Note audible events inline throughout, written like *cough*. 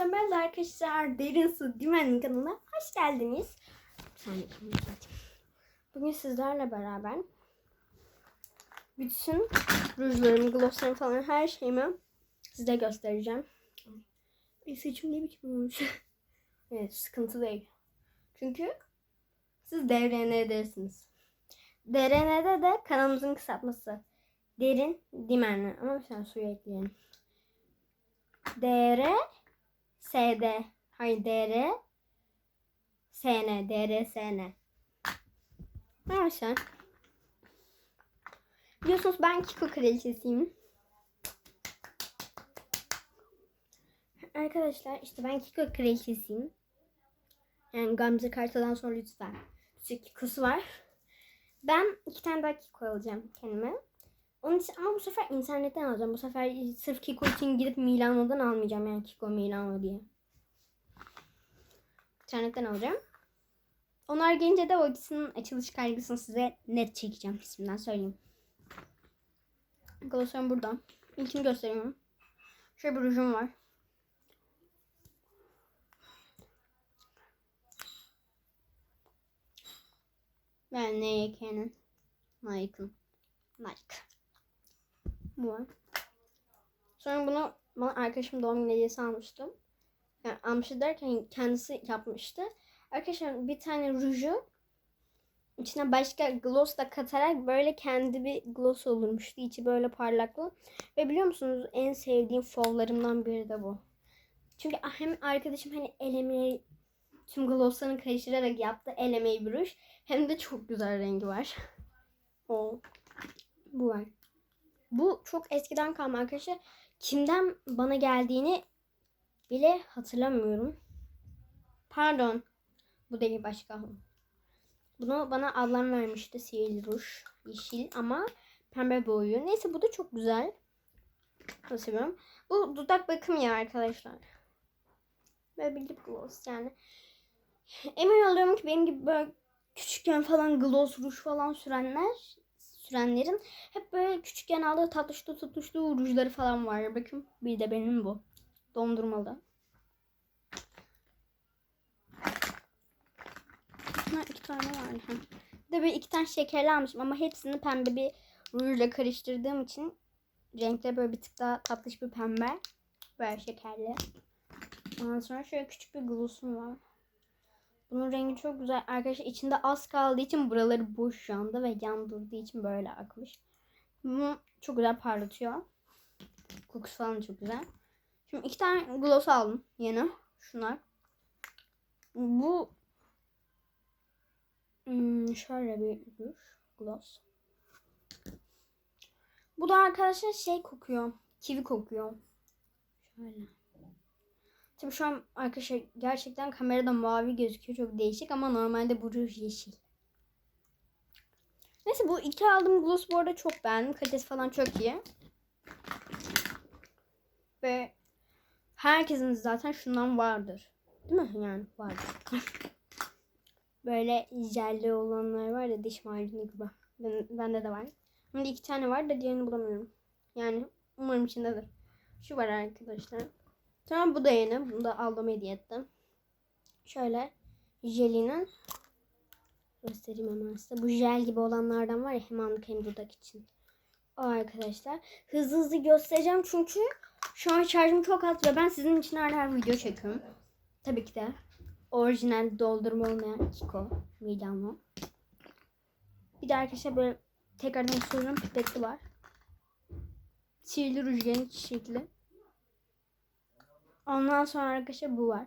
Hepinize merhaba arkadaşlar. Derin Su Dümen'in kanalına hoş geldiniz. Bir. Bugün sizlerle beraber bütün rujlarımı, glosslarımı falan her şeyimi size göstereceğim. Ay, saçım ne biçim olmuş. evet sıkıntı değil. Çünkü siz DRN'desiniz. DRN'de de kanalımızın kısaltması. Derin Dimenli. Ama sen suyu ekleyelim. DR SD. Hayır DR SN. DR SN. Neyse. Biliyorsunuz ben Kiko kraliçesiyim. Arkadaşlar işte ben Kiko kraliçesiyim. Yani Gamze Kartal'dan sonra lütfen. Çünkü Kiko'su var. Ben iki tane daha Kiko alacağım kendime. Onun için ama bu sefer internetten alacağım. Bu sefer sırf Kiko için gidip Milano'dan almayacağım yani Kiko Milano diye. İnternetten alacağım. Onlar gelince de o ikisinin açılış kaygısını size net çekeceğim. Şimdiden söyleyeyim. Glosslarım burada. İlkini gösteriyorum. Şöyle bir rujum var. Ben Nike'nin Nike'ın Nike. Bu var. Sonra bunu bana arkadaşım doğum günü hediyesi almıştı. Yani almıştı derken kendisi yapmıştı. Arkadaşlar bir tane ruju içine başka gloss da katarak böyle kendi bir gloss olurmuştu. İçi böyle parlaklı. Ve biliyor musunuz en sevdiğim fovlarımdan biri de bu. Çünkü hem arkadaşım hani el tüm glosslarını karıştırarak yaptı el emeği bir ruj. Hem de çok güzel rengi var. *laughs* O. Bu var. Bu çok eskiden kalma arkadaşlar. Kimden bana geldiğini bile hatırlamıyorum. Pardon. Bu değil başka. Bunu bana ablam vermişti. Sihirli ruj. Yeşil ama pembe boyuyor. Neyse bu da çok güzel. Bunu seviyorum. Bu dudak bakım ya arkadaşlar. Böyle bir lip gloss yani. Emin oluyorum ki benim gibi böyle küçükken falan gloss ruj falan sürenler sürenlerin hep böyle küçükken aldığı tatlışlı tutuşlu rujları falan var. Bakın bir de benim bu. Dondurmalı. Ha, iki tane var. Ha. Bir de böyle iki tane şekerli almışım ama hepsini pembe bir rujla karıştırdığım için renkleri böyle bir tık daha tatlış bir pembe. Böyle şekerli. Ondan sonra şöyle küçük bir glossum var. Bunun rengi çok güzel. Arkadaşlar içinde az kaldığı için buraları boş şu ve yan durduğu için böyle akmış. Bunu çok güzel parlatıyor. Kokusu falan çok güzel. Şimdi iki tane gloss aldım yeni. Şunlar. Bu hmm, şöyle bir ruj. Gloss. Bu da arkadaşlar şey kokuyor. Kivi kokuyor. Şöyle. Tabii şu an arkadaşlar gerçekten kamerada mavi gözüküyor. Çok değişik ama normalde bu ruj yeşil. Neyse bu iki aldığım gloss bu arada çok beğendim. Kalitesi falan çok iyi. Ve herkesin zaten şundan vardır. Değil mi? Yani vardır. *laughs* Böyle jelli olanlar var ya diş macunu gibi. Ben, bende de var. Şimdi iki tane var da diğerini bulamıyorum. Yani umarım içindedir. Şu var arkadaşlar. Tamam bu da yeni. Bunu da aldım hediye ettim. Şöyle jelinin göstereyim hemen size. Bu jel gibi olanlardan var ya hem anlık hem dudak için. O arkadaşlar. Hızlı hızlı göstereceğim çünkü şu an şarjım çok az ve ben sizin için hala her video çekiyorum. Tabii ki de orijinal doldurma olmayan Kiko Milano. Bir de arkadaşlar böyle tekrardan söylüyorum pipetli var. Sihirli ruj genç şekli. Ondan sonra arkadaşlar bu var.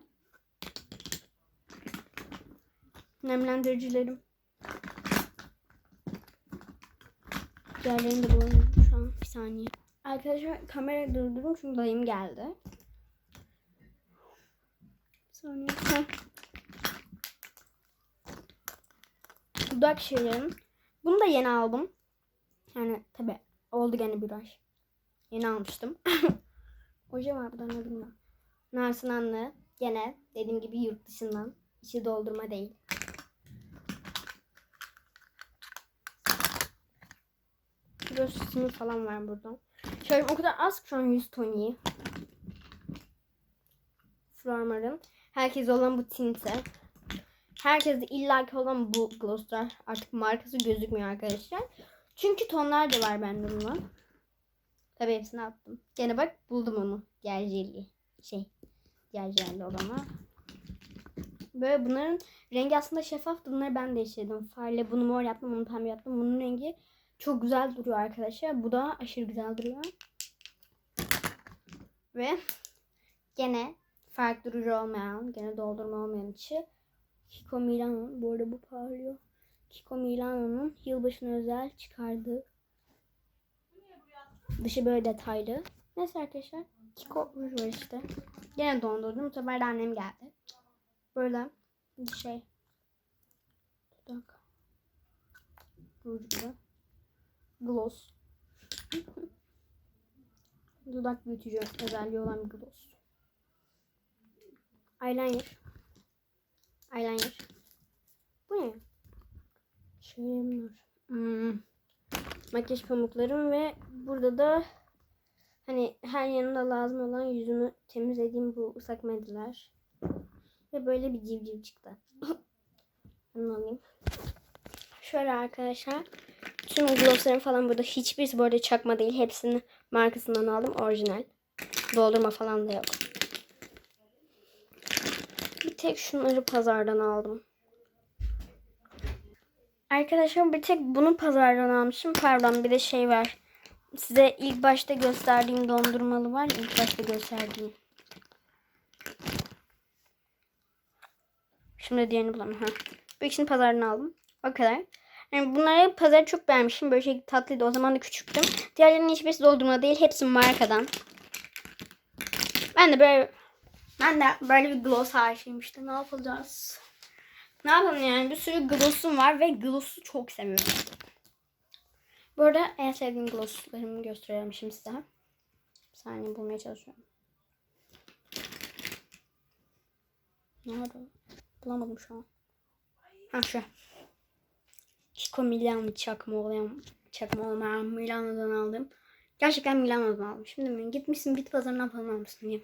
Nemlendiricilerim. Diğerlerini de bulamıyorum şu an. Bir saniye. Arkadaşlar kamerayı durdurun çünkü dayım geldi. Bir saniye. Heh. *laughs* Dudak şeylerim. Bunu da yeni aldım. Yani tabi oldu gene bir ay. Yeni almıştım. Oje var burada ne bilmiyorum. Narsinanlı gene dediğim gibi yurt dışından. içi doldurma değil. Rosisini falan var burada. Şöyle o kadar az şu an yüz toniği. Flormar'ın. Herkes olan bu tinte. Herkeste illaki olan bu glosslar. Artık markası gözükmüyor arkadaşlar. Çünkü tonlar da var bende bunun. Tabii hepsini attım. Gene bak buldum onu. Gerçeli. Şey. Gerçeli olana. Böyle bunların rengi aslında şeffaftı. Bunları ben de işledim. Farla bunu mor yaptım, bunu pembe yaptım. Bunun rengi çok güzel duruyor arkadaşlar. Bu da aşırı güzel duruyor. Ve gene farklı ruj olmayan, gene doldurma olmayan içi Kiko Milano'nun, bu arada bu parlıyor. Kiko Milano'nun yılbaşına özel çıkardığı dışı böyle detaylı. Neyse arkadaşlar. Kiko ruj var işte. Gene dondurdum. Bu sefer de annem geldi. Böyle bir şey. Dudak. Rujlu. Gloss. *laughs* Dudak büyütücü özelliği olan bir gloss. Eyeliner. Eyeliner. Bu ne? Şeyimler. Hmm. Makyaj pamuklarım ve burada da hani her yanında lazım olan yüzümü temizlediğim bu ıslak mendiller. Ve böyle bir civciv çıktı. *laughs* Bunu. Şöyle arkadaşlar. Tüm glosslarım falan burada. Hiçbirisi bu arada çakma değil. Hepsini markasından aldım. Orijinal. Doldurma falan da yok. Bir tek şunları pazardan aldım. Arkadaşlar bir tek bunu pazardan almışım. Pardon bir de şey var. Size ilk başta gösterdiğim dondurmalı var. İlk başta gösterdiğim. Şimdi diğerini bulamam. Ha. Bu ikisini pazardan aldım. O kadar. Yani bunları pazarı çok beğenmişim. Böyle şey tatlıydı. O zaman da küçüktüm. Diğerlerinin hiçbirisi doldurma değil. Hepsi markadan. Ben de böyle ben de böyle bir gloss aşığım işte. Ne yapacağız? Ne yapalım yani? Bir sürü glossum var ve gloss'u çok seviyorum. Bu arada en sevdiğim glosslarımı gösteriyorum size. Bir saniye bulmaya çalışıyorum. Nerede? Bulamadım şu an. Ha şu. Kiko Milano çakma olan çakma olmayan Milano'dan aldım. Gerçekten Milano'dan aldım. Şimdi ben gitmişsin bit pazarından falan almışsın diye.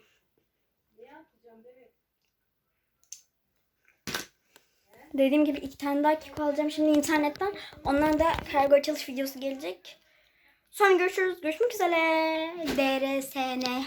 Dediğim gibi iki tane daha Kiko alacağım şimdi internetten. Ondan da kargo açılış videosu gelecek. Sonra görüşürüz. Görüşmek üzere. DRSN.